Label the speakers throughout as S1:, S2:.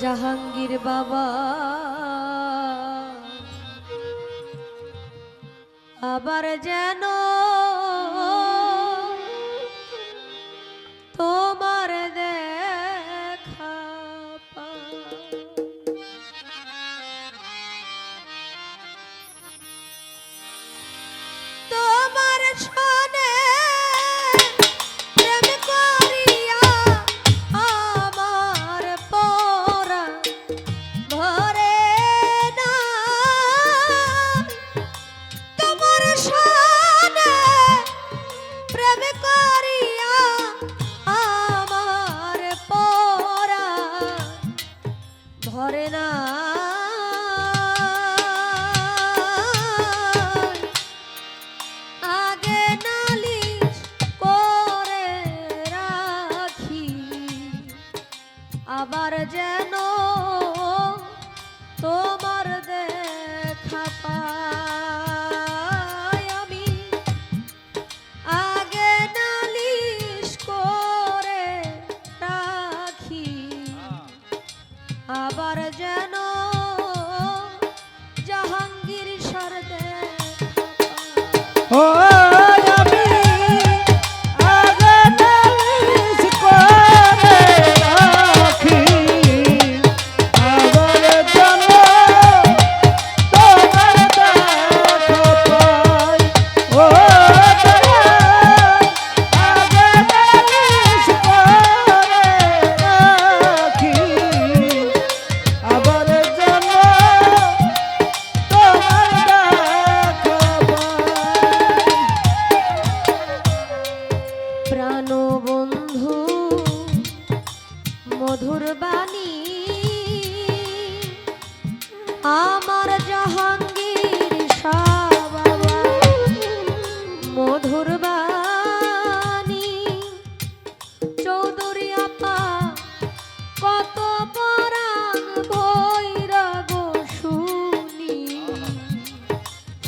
S1: জাহাঙ্গীর বাবা। আবার যেন
S2: ও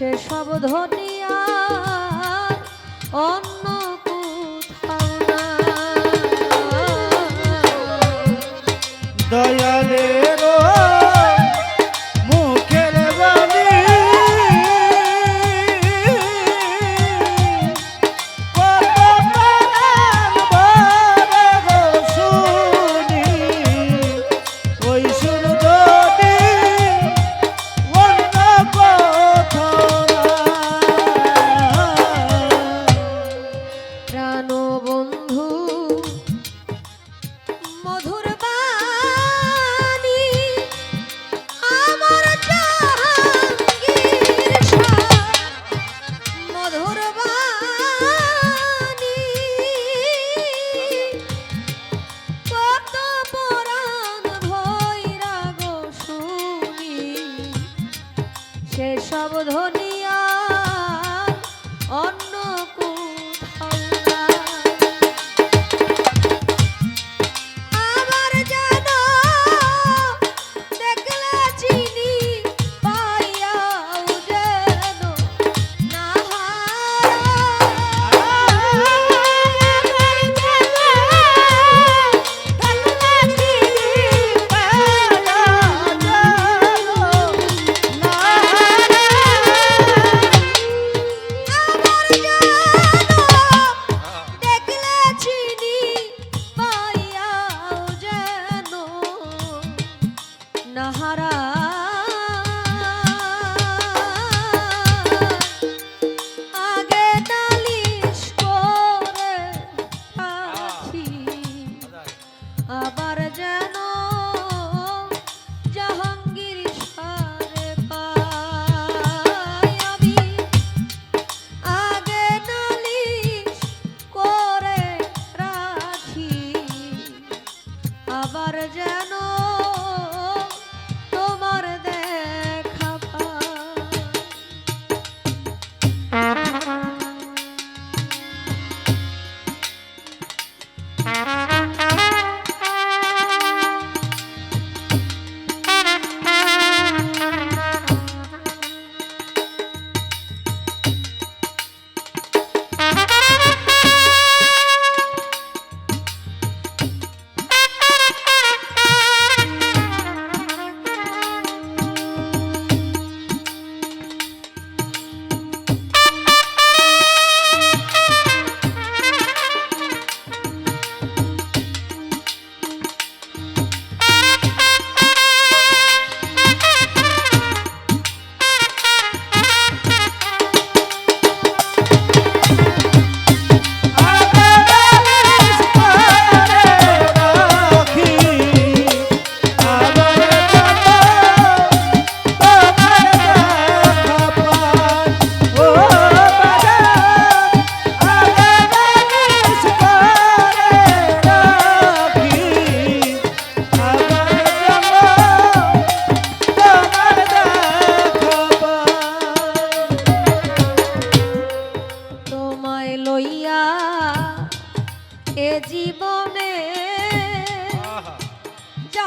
S1: সেসব ধনিয়া অন্য কোথাও না
S2: দয়া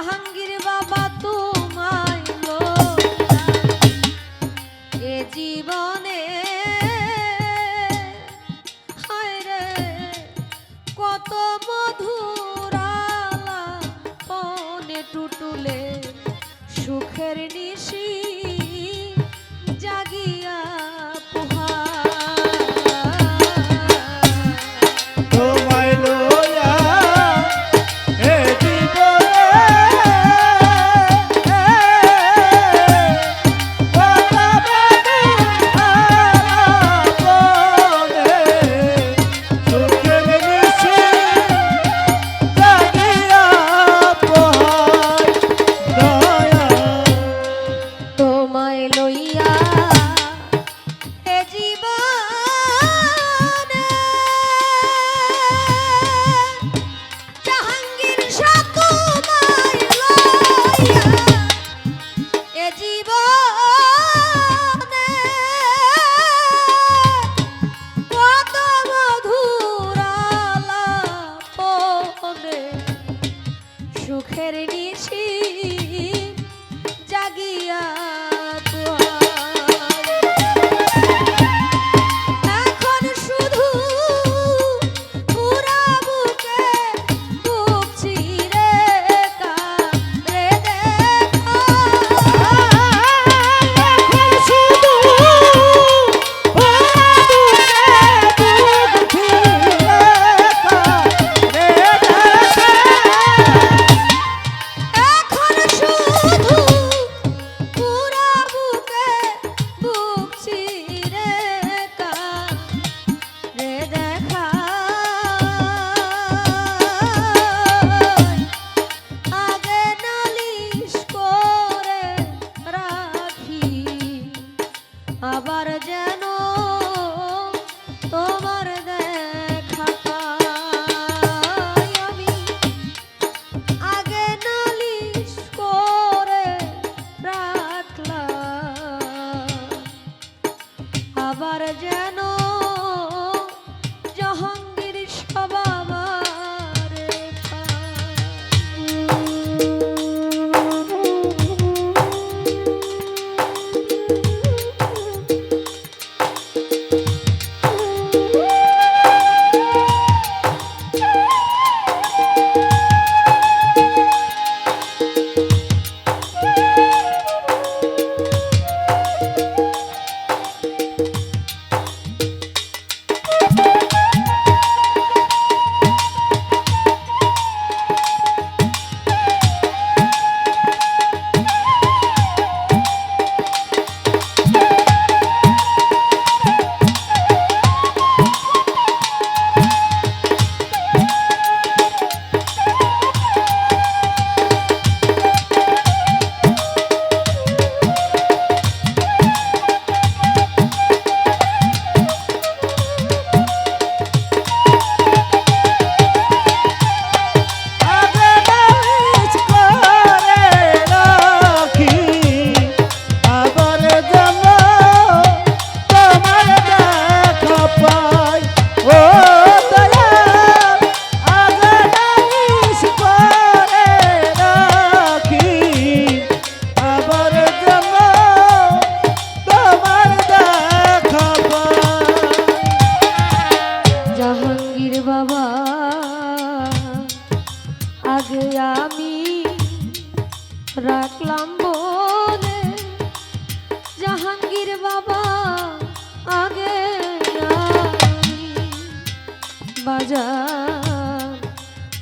S1: জাহাঙ্গীর বাবা তোমায় এ জীবনে হায় রে কত মধুরালা পনে টুটুলে সুখের নি আবার যেন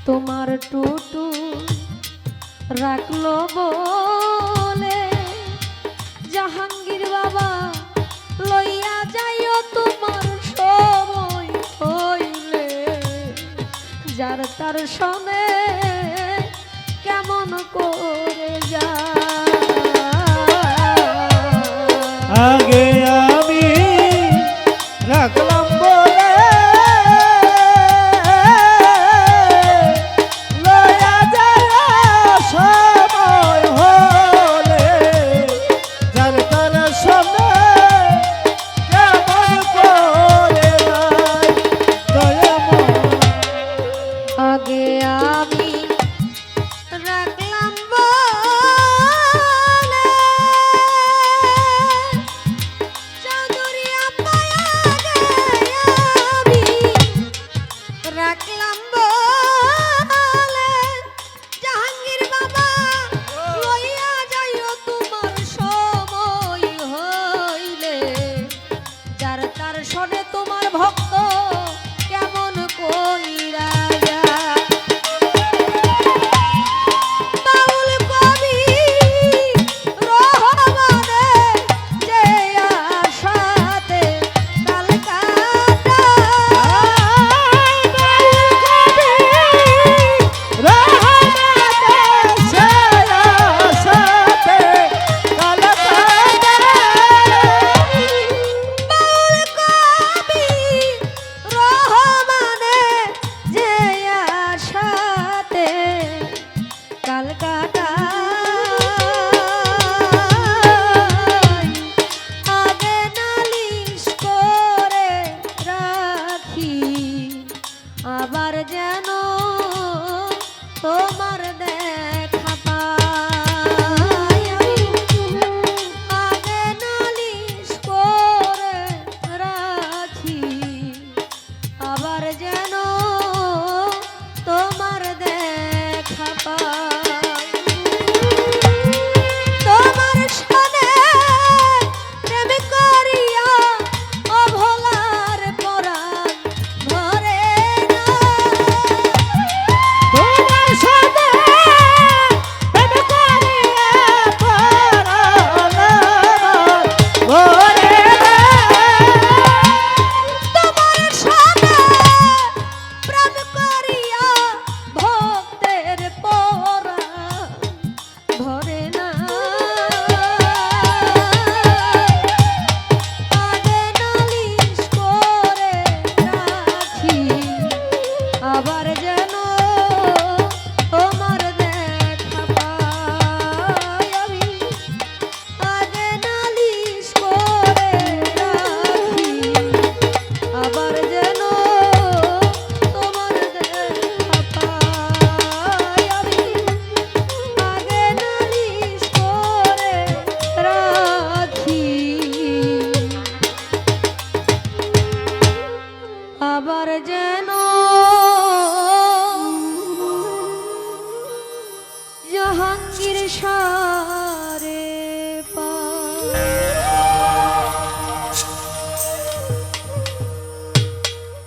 S1: তোমার টুটু রাখল বলে। জাহাঙ্গীর বাবা, লইয়া যাইও তোমার সময় হইলে। যার তার সনে কেমন করে যা
S2: আগে আ